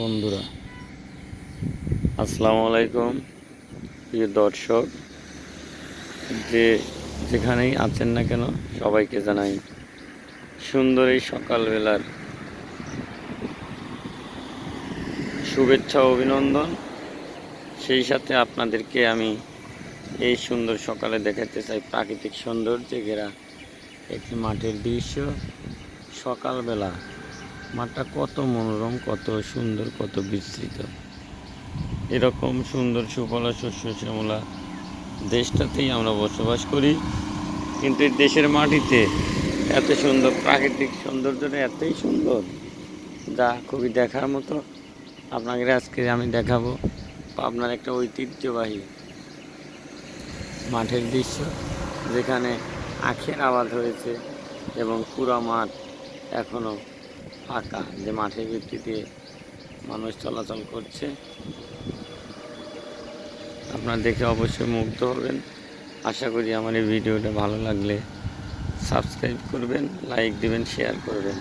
বন্ধুরা। আসসালামু আলাইকুম, প্রিয় দর্শক। যে যেখানেই আছেন না কেন, সবাইকে জানাই সুন্দর এই সকালবেলার শুভেচ্ছা অভিনন্দন। সেই সাথে আপনাদেরকে আমি এই সুন্দর সকালে দেখাতে চাই প্রাকৃতিক সৌন্দর্যে ঘেরা একটি মাঠের দৃশ্য, সকালবেলা। মাঠটা কত মনোরম, কত সুন্দর, কত বিস্তৃত। এরকম সুন্দর সুফলা শস্য শ্যামলা দেশটাতেই আমরা বসবাস করি। কিন্তু এই দেশের মাটিতে এত সুন্দর প্রাকৃতিক সৌন্দর্যটা এতই সুন্দর যা খুবই দেখার মতো। আপনাকে আজকে আমি দেখাবো আপনার একটা ঐতিহ্যবাহী মাঠের দৃশ্য, যেখানে আখের আবাদ হয়েছে এবং পুরো মাঠ এখনও ফাঁকা, যে মাঠের ভিত্তিতে মানুষ চলাচল করছে। আপনারা দেখে অবশ্যই মুগ্ধ হবেন। আশা করি আমার এই ভিডিওটা ভালো লাগলে সাবস্ক্রাইব করবেন, লাইক দেবেন শেয়ার করবেন।